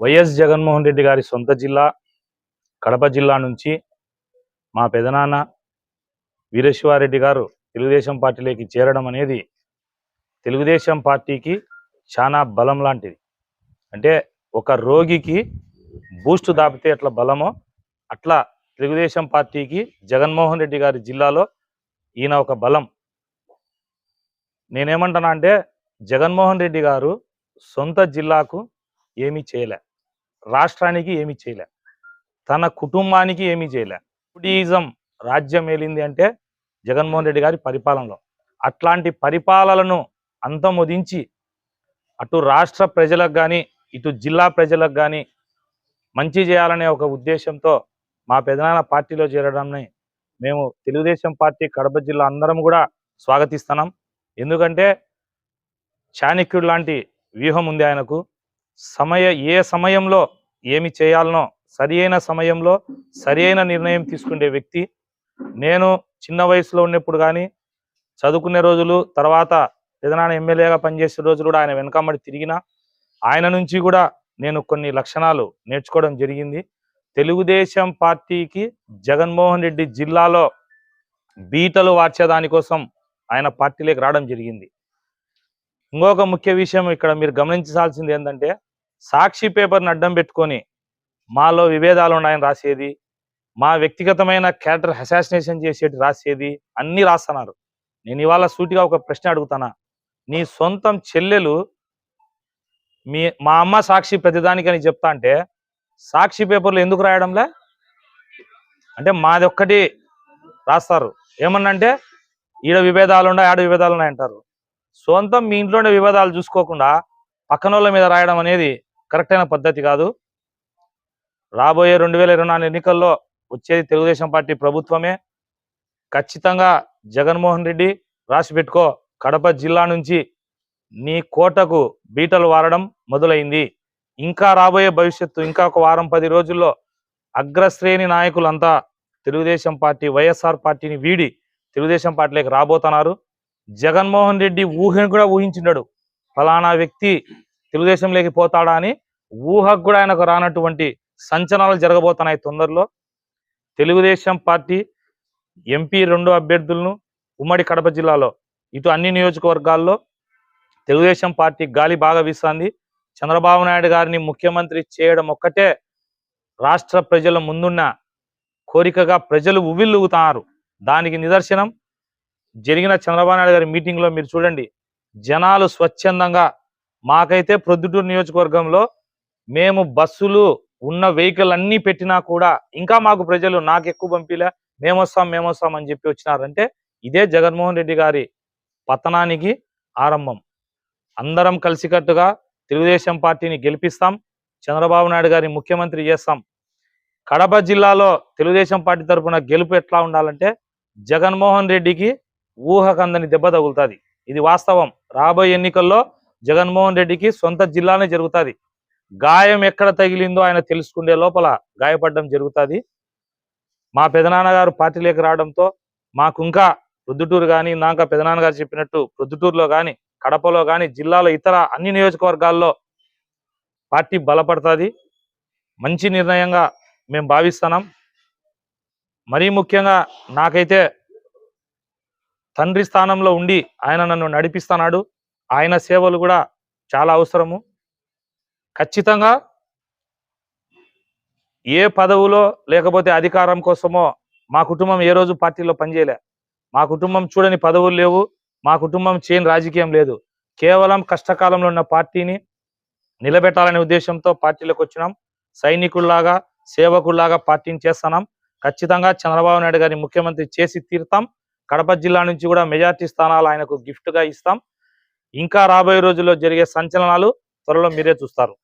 YS Jaganmohan Reddy గారి సొంత జిల్లా కడప జిల్లా నుంచి మా పెదనాన్న వీరశివారెడ్డి గారు తెలుగుదేశం పార్టీలోకి చేరడం అనేది తెలుగుదేశం పార్టీకి చాలా బలం లాంటిది. అంటే ఒక రోగికి బూస్ట్ దాపితే ఎట్లా బలమో అట్లా తెలుగుదేశం పార్టీకి జగన్మోహన్ రెడ్డి గారి జిల్లాలో ఈయన ఒక బలం. నేనేమంటున్నా అంటే జగన్మోహన్ రెడ్డి గారు సొంత జిల్లాకు ఏమీ చేయలే. రాష్ట్రానికి ఏమి చేయలే. తన కుటుంబానికి ఏమీ చేయలే. రౌడీయిజం రాజ్యం ఏలింది అంటే జగన్మోహన్ రెడ్డి గారి పరిపాలనలో. అట్లాంటి పరిపాలనను అంతమొదించి అటు రాష్ట్ర ప్రజలకు కానీ ఇటు జిల్లా ప్రజలకు కానీ మంచి చేయాలనే ఒక ఉద్దేశంతో మా పెదనాన్న పార్టీలో చేరడాన్ని మేము తెలుగుదేశం పార్టీ కడప జిల్లా అందరం కూడా స్వాగతిస్తున్నాం. ఎందుకంటే చాణక్యుడు లాంటి వ్యూహం ఉంది ఆయనకు. సమయ ఏ సమయంలో ఏమి చేయాలనో సరి అయిన సమయంలో సరి అయిన నిర్ణయం తీసుకునే వ్యక్తి. నేను చిన్న వయసులో ఉన్నప్పుడు కానీ చదువుకునే రోజులు తర్వాత పెదనాన్న ఎమ్మెల్యేగా పనిచేసే రోజులు కూడా ఆయన వెనకమ్మడి తిరిగిన ఆయన నుంచి కూడా నేను కొన్ని లక్షణాలు నేర్చుకోవడం జరిగింది. తెలుగుదేశం పార్టీకి జగన్మోహన్ రెడ్డి జిల్లాలో బీటలు వార్చేదానికోసం ఆయన పార్టీలోకి రావడం జరిగింది. ఇంకొక ముఖ్య విషయం ఇక్కడ మీరు గమనించాల్సింది ఏంటంటే సాక్షి పేపర్ని అడ్డం పెట్టుకొని మాలో విభేదాలు ఉన్నాయని రాసేది మా వ్యక్తిగతమైన క్యారెక్టర్ అసాసినేషన్ చేసేటి రాసేది అన్ని రాస్తున్నారు. నేను ఇవాళ సూటిగా ఒక ప్రశ్న అడుగుతానా? నీ సొంతం చెల్లెలు మీ మా అమ్మ సాక్షి ప్రతిదానికని చెప్తా అంటే సాక్షి పేపర్లు ఎందుకు రాయడంలే? అంటే మాది ఒక్కటి రాస్తారు. ఏమన్నంటే ఈడ విభేదాలు ఉన్నాయి ఆడ విభేదాలు ఉన్నాయి అంటారు సొంతం మీ ఇంట్లోనే విభేదాలు చూసుకోకుండా పక్కన వాళ్ళ మీద రాయడం అనేది కరెక్ట్ అయిన పద్ధతి కాదు. రాబోయే రెండు వేల ఇరవై నాలుగు ఎన్నికల్లో వచ్చేది తెలుగుదేశం పార్టీ ప్రభుత్వమే. ఖచ్చితంగా జగన్మోహన్ రెడ్డి రాసి పెట్టుకో కడప జిల్లా నుంచి నీ కోటకు బీటలు వారడం మొదలైంది. ఇంకా రాబోయే భవిష్యత్తు ఇంకా ఒక వారం పది రోజుల్లో అగ్రశ్రేణి నాయకులంతా తెలుగుదేశం పార్టీ వైఎస్ఆర్ పార్టీని వీడి తెలుగుదేశం పార్టీలోకి రాబోతున్నారు. జగన్మోహన్ రెడ్డి ఊహను కూడా ఊహించినాడు ఫలానా వ్యక్తి తెలుగుదేశంలోకి పోతాడా అని ఊహకు కూడా ఆయనకు రానటువంటి సంచలనాలు జరగబోతున్నాయి తొందరలో. తెలుగుదేశం పార్టీ ఎంపీ రెండు అభ్యర్థులను ఉమ్మడి కడప జిల్లాలో ఇటు అన్ని నియోజకవర్గాల్లో తెలుగుదేశం పార్టీ గాలి బాగా వీస్తుంది. చంద్రబాబు నాయుడు గారిని ముఖ్యమంత్రి చేయడం ఒక్కటే రాష్ట్ర ప్రజల ముందున్న కోరికగా ప్రజలు ఉవ్విల్లుగుతున్నారు దానికి నిదర్శనం జరిగిన చంద్రబాబు నాయుడు గారి మీటింగ్లో మీరు చూడండి. జనాలు స్వచ్ఛందంగా మాకైతే ప్రొద్దుటూరు నియోజకవర్గంలో మేము బస్సులు ఉన్న వెహికల్ అన్నీ పెట్టినా కూడా ఇంకా మాకు ప్రజలు నాకు ఎక్కువ పంపిలే మేమొస్తాం మేమొస్తాం అని చెప్పి వచ్చినారంటే ఇదే జగన్మోహన్ రెడ్డి గారి పతనానికి ఆరంభం. అందరం కలిసికట్టుగా తెలుగుదేశం పార్టీని గెలిపిస్తాం చంద్రబాబు నాయుడు గారిని ముఖ్యమంత్రి చేస్తాం. కడప జిల్లాలో తెలుగుదేశం పార్టీ తరఫున గెలుపు ఎట్లా ఉండాలంటే జగన్మోహన్ రెడ్డికి ఊహకందని దెబ్బ తగులుతుంది. ఇది వాస్తవం. రాబోయే ఎన్నికల్లో జగన్మోహన్ రెడ్డికి సొంత జిల్లానే జరుగుతుంది. గాయం ఎక్కడ తగిలిందో ఆయన తెలుసుకునే లోపల గాయపడడం జరుగుతుంది. మా పెదనాన్నగారు పార్టీలోకి రావడంతో మాకు ఇంకా ప్రొద్దుటూరు కానీ ఇందాక పెదనాన్నగారు చెప్పినట్టు ప్రొద్దుటూరులో కానీ కడపలో కానీ జిల్లాలో ఇతర అన్ని నియోజకవర్గాల్లో పార్టీ బలపడుతుంది. మంచి నిర్ణయంగా మేము భావిస్తున్నాం. మరీ ముఖ్యంగా నాకైతే తండ్రి స్థానంలో ఉండి ఆయన నన్ను నడిపిస్తున్నాడు. ఆయన సేవలు కూడా చాలా అవసరము. ఖచ్చితంగా ఏ పదవులో లేకపోతే అధికారం కోసమో మా కుటుంబం ఏ రోజు పార్టీలో పనిచేయలే. మా కుటుంబం చూడని పదవులు లేవు. మా కుటుంబం చేయని రాజకీయం లేదు. కేవలం కష్టకాలంలో ఉన్న పార్టీని నిలబెట్టాలనే ఉద్దేశంతో పార్టీలోకి వచ్చినాం. సైనికుల్లాగా సేవకుల్లాగా పార్టీని చేస్తున్నాం. ఖచ్చితంగా చంద్రబాబు నాయుడు గారిని ముఖ్యమంత్రి చేసి తీరుతాం. కడప జిల్లా నుంచి కూడా మెజార్టీ స్థానాలు ఆయనకు గిఫ్ట్గా ఇస్తాం. ఇంకా రాబోయే రోజుల్లో జరిగే సంచలనాలు త్వరలో మీరే చూస్తారు.